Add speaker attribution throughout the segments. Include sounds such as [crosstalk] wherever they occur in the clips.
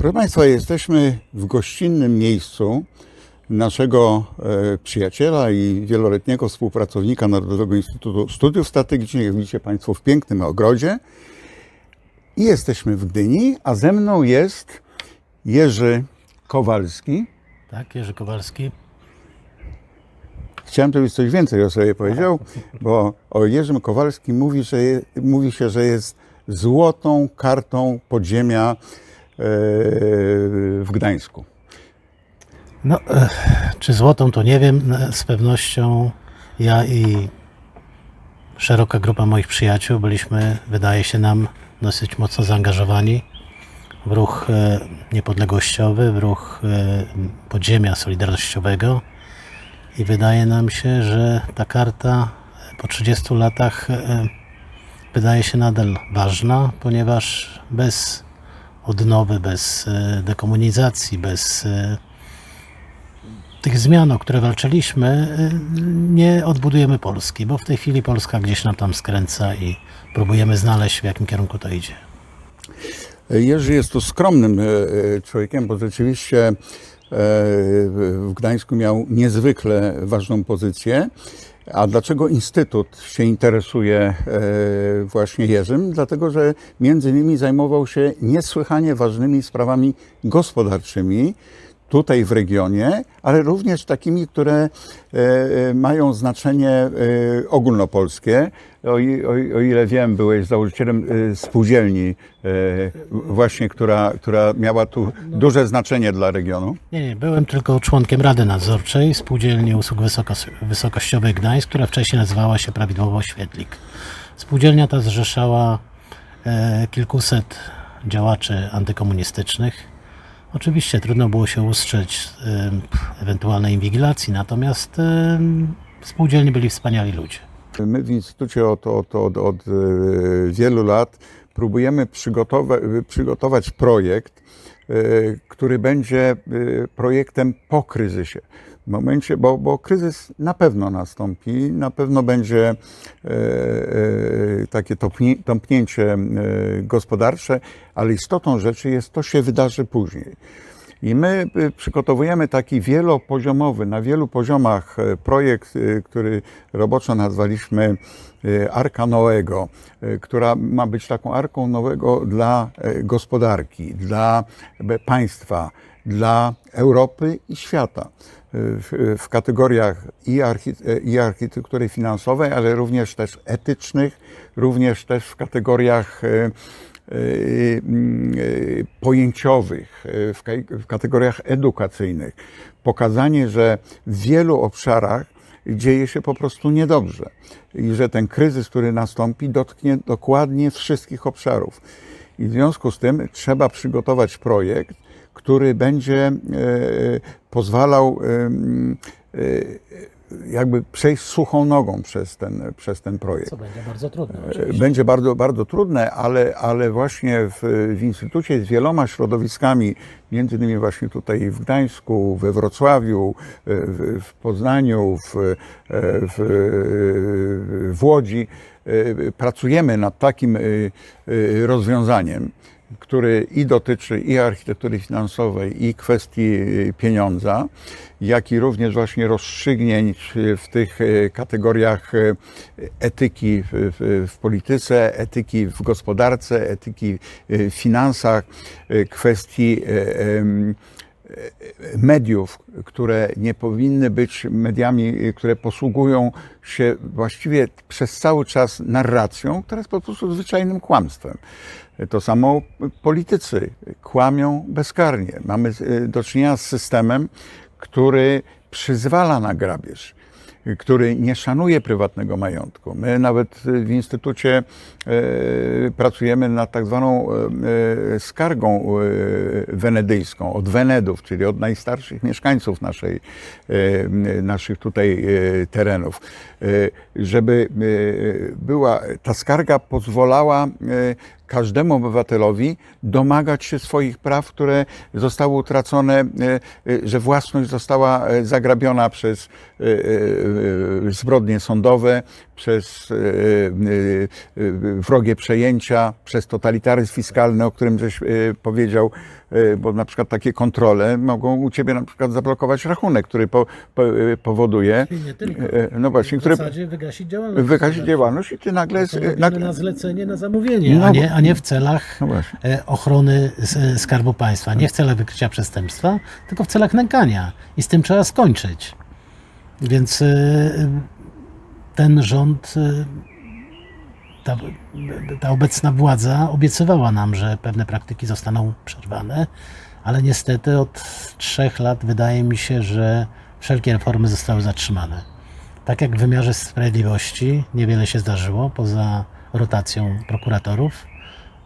Speaker 1: Proszę Państwa, jesteśmy w gościnnym miejscu naszego e, przyjaciela i wieloletniego współpracownika Narodowego Instytutu Studiów Strategicznych. Jak widzicie Państwo w pięknym ogrodzie. I jesteśmy w Gdyni, a ze mną jest Jerzy Kowalski.
Speaker 2: Tak, Jerzy Kowalski.
Speaker 1: Chciałem, żebyś coś więcej o sobie powiedział, bo o Jerzym Kowalskim mówi, że je, mówi się, że jest złotą kartą podziemia w Gdańsku.
Speaker 2: No, e, czy złotą to nie wiem. E, Z pewnością ja i szeroka grupa moich przyjaciół byliśmy, wydaje się nam, dosyć mocno zaangażowani w ruch e, niepodległościowy, w ruch e, podziemia solidarnościowego. I wydaje nam się, że ta karta po 30 latach e, wydaje się nadal ważna, ponieważ bez odnowy, bez e, dekomunizacji, bez e, tych zmian, o które walczyliśmy, y, nie odbudujemy Polski, bo w tej chwili Polska gdzieś nam tam skręca i próbujemy znaleźć, w jakim kierunku to idzie.
Speaker 1: Jerzy jest tu skromnym e, e, człowiekiem, bo rzeczywiście e, w Gdańsku miał niezwykle ważną pozycję. A dlaczego Instytut się interesuje e, właśnie Jerzym? Dlatego, że między innymi zajmował się niesłychanie ważnymi sprawami gospodarczymi tutaj w regionie, ale również takimi, które e, e, mają znaczenie e, ogólnopolskie. O, o, o ile wiem, byłeś założycielem e, spółdzielni, e, właśnie, która, która miała tu duże znaczenie dla regionu.
Speaker 2: Nie, nie, byłem tylko członkiem Rady Nadzorczej Spółdzielni Usług Wysokos- Wysokościowych Gdańsk, która wcześniej nazywała się prawidłowo Świetlik. Spółdzielnia ta zrzeszała e, kilkuset działaczy antykomunistycznych. Oczywiście trudno było się ustrzec e, ewentualnej inwigilacji, natomiast e, w spółdzielni byli wspaniali ludzie.
Speaker 1: My w Instytucie od, od, od, od e, wielu lat próbujemy przygotowa- przygotować projekt, e, który będzie e, projektem po kryzysie. W momencie, bo, bo kryzys na pewno nastąpi, na pewno będzie takie tąpnięcie gospodarcze, ale istotą rzeczy jest, to się wydarzy później. I my y, przygotowujemy taki wielopoziomowy, na wielu poziomach e, projekt, y, który roboczo nazwaliśmy y, Arka Noego, y, która ma być taką arką nowego dla e, gospodarki, dla państwa, dla Europy i świata. Y, W, w kategoriach i, archi- e, i architektury finansowej, ale również też etycznych, również też w kategoriach y, y, pojęciowych, y, w, kaj- w kategoriach edukacyjnych. Pokazanie, że w wielu obszarach dzieje się po prostu niedobrze i że ten kryzys, który nastąpi, dotknie dokładnie wszystkich obszarów. I w związku z tym trzeba przygotować projekt, który będzie pozwalał jakby przejść suchą nogą przez ten, przez ten projekt.
Speaker 2: Co będzie bardzo trudne
Speaker 1: Będzie bardzo, bardzo trudne, ale, ale właśnie w, w Instytucie z wieloma środowiskami, między innymi właśnie tutaj w Gdańsku, we Wrocławiu, w, w Poznaniu, w, w, w Łodzi, pracujemy nad takim rozwiązaniem, który i dotyczy i architektury finansowej, i kwestii pieniądza, jak i również właśnie rozstrzygnięć w tych e, kategoriach etyki w, polityce, etyki w gospodarce, etyki w finansach, kwestii mediów, które nie powinny być mediami, które posługują się właściwie przez cały czas narracją, która jest po prostu zwyczajnym kłamstwem. To samo politycy kłamią bezkarnie. Mamy e, do czynienia z systemem, który przyzwala na grabież który nie szanuje prywatnego majątku. My nawet w Instytucie e, pracujemy nad tak zwaną e, skargą e, wenedyjską od Wenedów, czyli od najstarszych mieszkańców naszej, naszych tutaj terenów, żeby była, ta skarga pozwalała każdemu obywatelowi domagać się swoich praw, które zostały utracone, e, e, że własność została e, zagrabiona przez zbrodnie sądowe, przez wrogie przejęcia, przez totalitaryzm fiskalny, o którym żeś powiedział, bo na przykład takie kontrole mogą u ciebie na przykład zablokować rachunek, który po, po, e, powoduje,
Speaker 2: I nie tylko.
Speaker 1: e, no właśnie,
Speaker 2: w
Speaker 1: który
Speaker 2: zasadzie wygasić działalność.
Speaker 1: wykazie działalność i ty nagle... E, nagle
Speaker 2: na zlecenie, na zamówienie,
Speaker 1: No
Speaker 2: a, nie, a nie w celach
Speaker 1: No
Speaker 2: e, ochrony s- Skarbu Państwa, nie w celach wykrycia przestępstwa, tylko w celach nękania. I z tym trzeba skończyć. Więc e, ten rząd, e, ta, ta obecna władza obiecywała nam, że pewne praktyki zostaną przerwane, ale niestety od trzech lat wydaje mi się, że wszelkie reformy zostały zatrzymane. Tak jak w wymiarze sprawiedliwości niewiele się zdarzyło poza rotacją prokuratorów,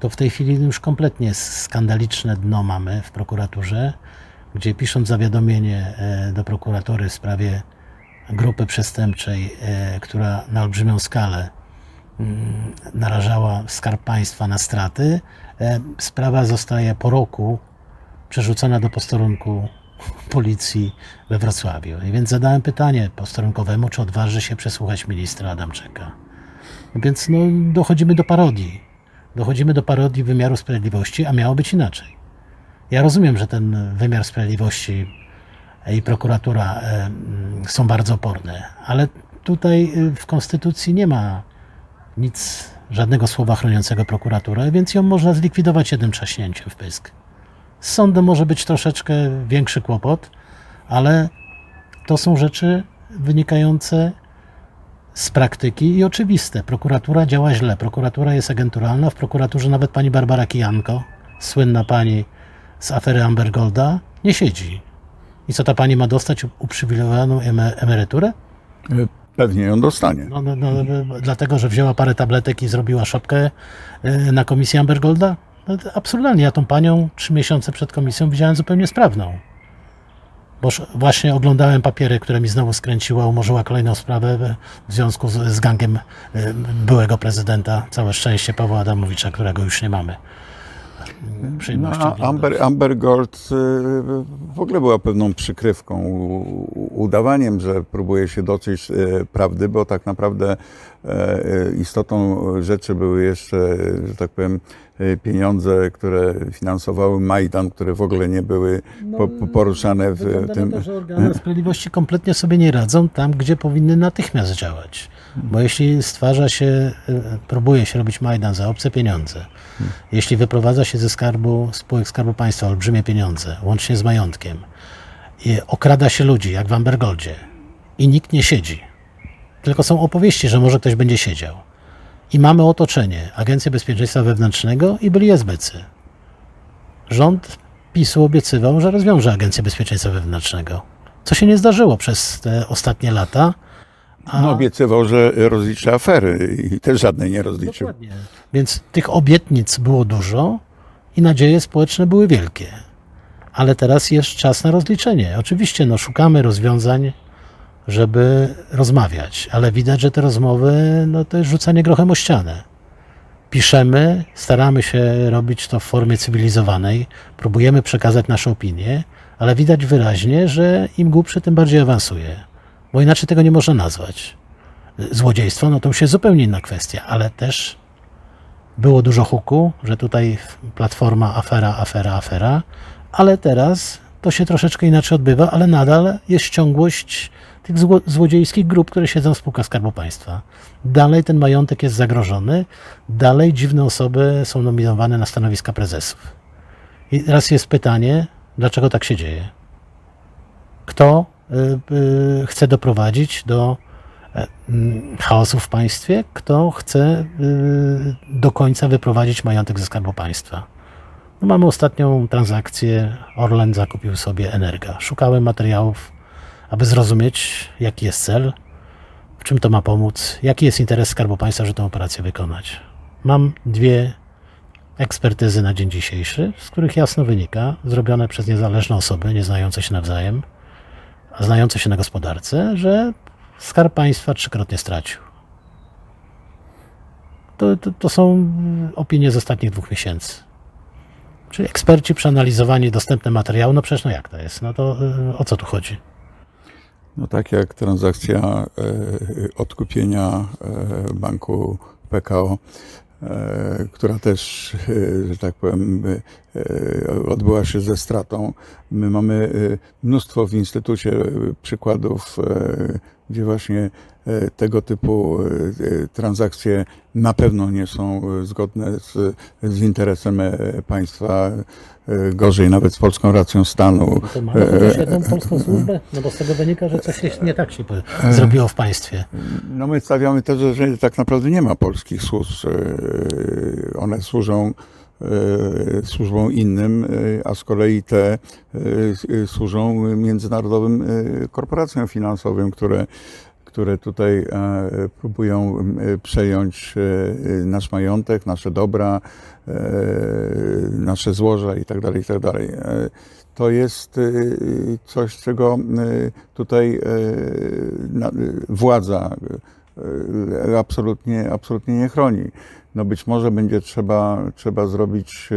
Speaker 2: to w tej chwili już kompletnie skandaliczne dno mamy w prokuraturze, gdzie pisząc zawiadomienie e, do prokuratury w sprawie grupy przestępczej, e, która na olbrzymią skalę narażała skarb państwa na straty, e, sprawa zostaje po roku przerzucona do posterunku policji we Wrocławiu. I więc zadałem pytanie posterunkowemu, czy odważy się przesłuchać ministra Adamczeka. Więc no, dochodzimy do parodii. Dochodzimy do parodii wymiaru sprawiedliwości, a miało być inaczej. Ja rozumiem, że ten wymiar sprawiedliwości i prokuratura e, mm, są bardzo oporne, ale tutaj e, w Konstytucji nie ma nic, żadnego słowa chroniącego prokuraturę, więc ją można zlikwidować jednym trzaśnięciem w pysk. Z sądem może być troszeczkę większy kłopot, ale to są rzeczy wynikające z praktyki i oczywiste. Prokuratura działa źle. Prokuratura jest agenturalna. W prokuraturze nawet pani Barbara Kijanko, słynna pani z afery Amber Golda, nie siedzi. I co ta pani ma dostać? Uprzywilejowaną eme- emeryturę?
Speaker 1: E, pewnie ją dostanie.
Speaker 2: No, no, no, dlatego, że wzięła parę tabletek i zrobiła szopkę y, na komisji Amber Golda? No, absurdalnie. Ja tą panią trzy miesiące przed komisją widziałem zupełnie sprawną. Bo właśnie oglądałem papiery, które mi znowu skręciła, umorzyła kolejną sprawę w- związku z, z gangiem y, byłego prezydenta. Całe szczęście Pawła Adamowicza, którego już nie mamy.
Speaker 1: No. Amber, Amber Gold y, w ogóle była pewną przykrywką, udawaniem, że próbuje się dotrzeć y, prawdy, bo tak naprawdę istotą rzeczy były jeszcze, że tak powiem, y, pieniądze, które finansowały Majdan, które w ogóle nie były po, po, poruszane w
Speaker 2: Wygląda
Speaker 1: tym.
Speaker 2: na to, że organy [laughs] sprawiedliwości kompletnie sobie nie radzą tam, gdzie powinny natychmiast działać. Bo jeśli stwarza się, próbuje się robić Majdan za obce pieniądze, jeśli wyprowadza się ze skarbu, spółek Skarbu Państwa olbrzymie pieniądze, łącznie z majątkiem, okrada się ludzi, jak w Ambergoldzie, i nikt nie siedzi, tylko są opowieści, że może ktoś będzie siedział. I mamy otoczenie, Agencję Bezpieczeństwa Wewnętrznego i byli SBC. Rząd PiSu obiecywał, że rozwiąże Agencję Bezpieczeństwa Wewnętrznego. Co się nie zdarzyło przez te ostatnie lata. A...
Speaker 1: No, obiecywał, że rozliczy afery i też żadnej nie rozliczył.
Speaker 2: Dokładnie. Więc tych obietnic było dużo i nadzieje społeczne były wielkie. Ale teraz jest czas na rozliczenie. Oczywiście no, szukamy rozwiązań, żeby rozmawiać, ale widać, że te rozmowy no, to jest rzucanie grochem o ścianę. Piszemy, staramy się robić to w formie cywilizowanej, próbujemy przekazać nasze opinie, ale widać wyraźnie, że im głupszy, tym bardziej awansuje. Bo inaczej tego nie można nazwać złodziejstwo, no to już jest zupełnie inna kwestia, ale też było dużo huku, że tutaj platforma afera, afera, afera, ale teraz to się troszeczkę inaczej odbywa, ale nadal jest ciągłość tych zło- złodziejskich grup, które siedzą w spółkach Skarbu Państwa. Dalej ten majątek jest zagrożony, dalej dziwne osoby są nominowane na stanowiska prezesów. I teraz jest pytanie, dlaczego tak się dzieje? Kto y, y, chce doprowadzić do e, mm, chaosu w państwie, kto chce y, do końca wyprowadzić majątek ze Skarbu Państwa. No mamy ostatnią transakcję. Orlen zakupił sobie Energa. Szukałem materiałów, aby zrozumieć, jaki jest cel, w czym to ma pomóc, jaki jest interes Skarbu Państwa, żeby tę operację wykonać. Mam dwie ekspertyzy na dzień dzisiejszy, z których jasno wynika, zrobione przez niezależne osoby, nie znające się nawzajem, a znające się na gospodarce, że Skarb Państwa trzykrotnie stracił. to, to, to są opinie z ostatnich dwóch miesięcy. Czyli eksperci przeanalizowali dostępne materiały, no przecież no jak to jest? No to y, o co tu chodzi?
Speaker 1: No tak jak transakcja e, odkupienia e, banku PKO, e, która też, że tak powiem, odbyła się ze stratą. My mamy mnóstwo w Instytucie przykładów, gdzie właśnie tego typu e, e, transakcje na pewno nie są e, zgodne z, z interesem e, państwa, e, gorzej nawet z polską racją stanu.
Speaker 2: No to mamy chociaż jedną polską służbę? No bo z tego wynika, że coś się nie tak się zrobiło w państwie.
Speaker 1: No my stawiamy też, że tak naprawdę nie ma polskich służb. e, One służą e, służbom innym, e, a z kolei te e, e, służą międzynarodowym e, korporacjom finansowym, które, które tutaj e, próbują e, przejąć e, nasz majątek, nasze dobra, nasze złoża itd. itd. E, To jest coś, czego tutaj władza absolutnie, absolutnie nie chroni. No być może będzie trzeba, trzeba zrobić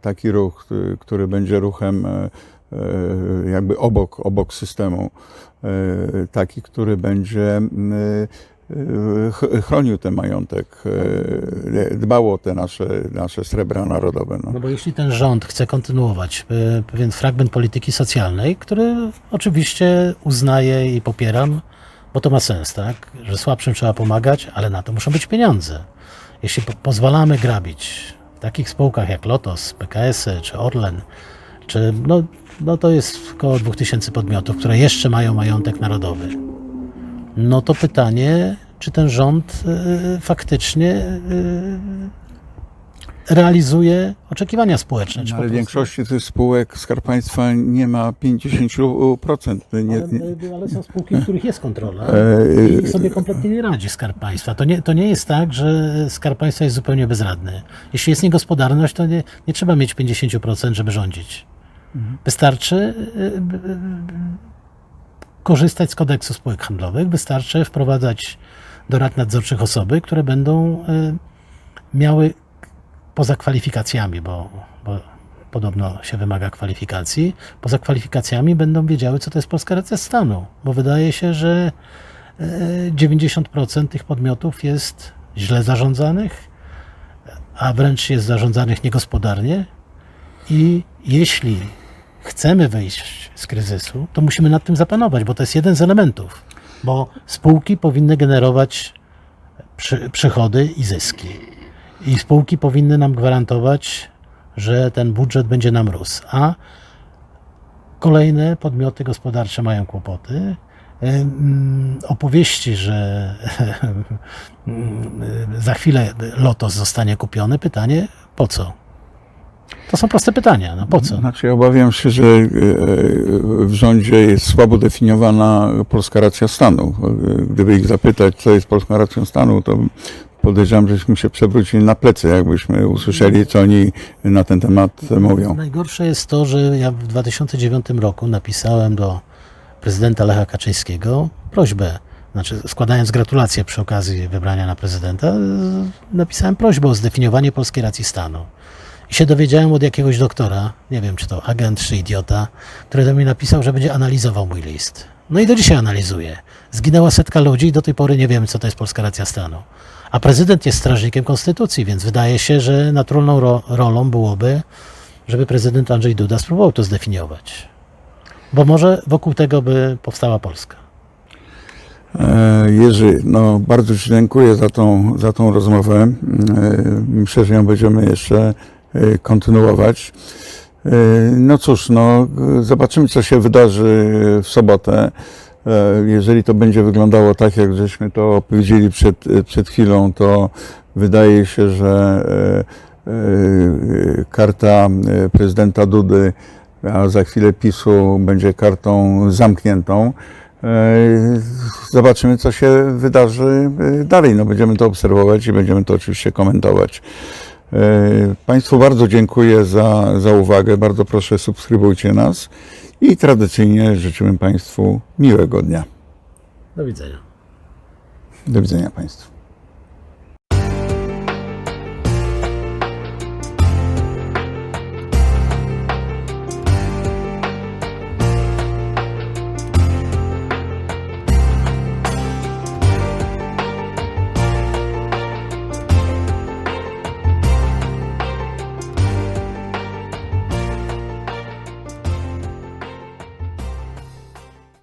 Speaker 1: taki ruch, który będzie ruchem jakby obok, obok systemu, taki, który będzie m, e, ch- chronił ten majątek, e, dbał o te nasze, nasze srebra narodowe. No.
Speaker 2: No bo jeśli ten rząd chce kontynuować e, pewien fragment polityki socjalnej, który oczywiście uznaję i popieram, bo to ma sens, tak? Że słabszym trzeba pomagać, ale na to muszą być pieniądze. Jeśli po pozwalamy grabić w takich spółkach jak Lotos, PKS-y czy Orlen, czy no, no to jest około 2000 podmiotów, które jeszcze mają majątek narodowy. No to pytanie, czy ten rząd e, faktycznie e, realizuje oczekiwania społeczne.
Speaker 1: No, ale w większości tych spółek Skarb Państwa nie ma 50%. Nie, nie,
Speaker 2: Ale, ale są spółki, w których jest kontrola
Speaker 1: E,
Speaker 2: i sobie kompletnie nie radzi Skarb Państwa. To nie, to nie jest tak, że Skarb Państwa jest zupełnie bezradny. Jeśli jest niegospodarność, to nie, nie trzeba mieć 50%, żeby rządzić. Wystarczy y, y, y, korzystać z kodeksu spółek handlowych, wystarczy wprowadzać do rad nadzorczych osoby, które będą miały poza kwalifikacjami, bo, bo podobno się wymaga kwalifikacji, poza kwalifikacjami będą wiedziały, co to jest polska racja stanu, bo wydaje się, że e, 90% tych podmiotów jest źle zarządzanych, a wręcz jest zarządzanych niegospodarnie i jeśli chcemy wyjść z kryzysu, to musimy nad tym zapanować, bo to jest jeden z elementów, bo spółki powinny generować przy, przychody i zyski. I spółki powinny nam gwarantować, że ten budżet będzie nam rósł. A kolejne podmioty gospodarcze mają kłopoty. Opowieści, że [laughs] za chwilę Lotos zostanie kupiony. Pytanie, po co? To są proste pytania. No po co?
Speaker 1: Znaczy, obawiam się, że e, w rządzie jest słabo definiowana polska racja stanu. E, Gdyby ich zapytać, co jest polską racją stanu, to podejrzewam, żeśmy się przewrócili na plecy, jakbyśmy usłyszeli, co oni na ten temat mówią.
Speaker 2: Najgorsze jest to, że ja w 2009 roku napisałem do prezydenta Lecha Kaczyńskiego prośbę, znaczy składając gratulacje przy okazji wybrania na prezydenta, napisałem prośbę o zdefiniowanie polskiej racji stanu. I się dowiedziałem od jakiegoś doktora, nie wiem czy to agent czy idiota, który do mnie napisał, że będzie analizował mój list. No i do dzisiaj analizuje. Zginęła setka ludzi i do tej pory nie wiemy, co to jest polska racja stanu. A prezydent jest strażnikiem konstytucji, więc wydaje się, że naturalną ro- rolą byłoby, żeby prezydent Andrzej Duda spróbował to zdefiniować. Bo może wokół tego by powstała Polska.
Speaker 1: E, Jerzy, no bardzo Ci dziękuję za tą, za tą rozmowę. E, Myślę, że ją będziemy jeszcze e, kontynuować. E, No cóż, no, zobaczymy, co się wydarzy w sobotę. E, Jeżeli to będzie wyglądało tak, jak żeśmy to powiedzieli przed, przed chwilą, to wydaje się, że e, e, karta prezydenta Dudy, a za chwilę PiSu będzie kartą zamkniętą. Zobaczymy, co się wydarzy dalej. No, będziemy to obserwować i będziemy to oczywiście komentować. E, Państwu bardzo dziękuję za, za uwagę. Bardzo proszę, subskrybujcie nas i tradycyjnie życzymy Państwu miłego dnia.
Speaker 2: Do widzenia.
Speaker 1: Do widzenia Państwu.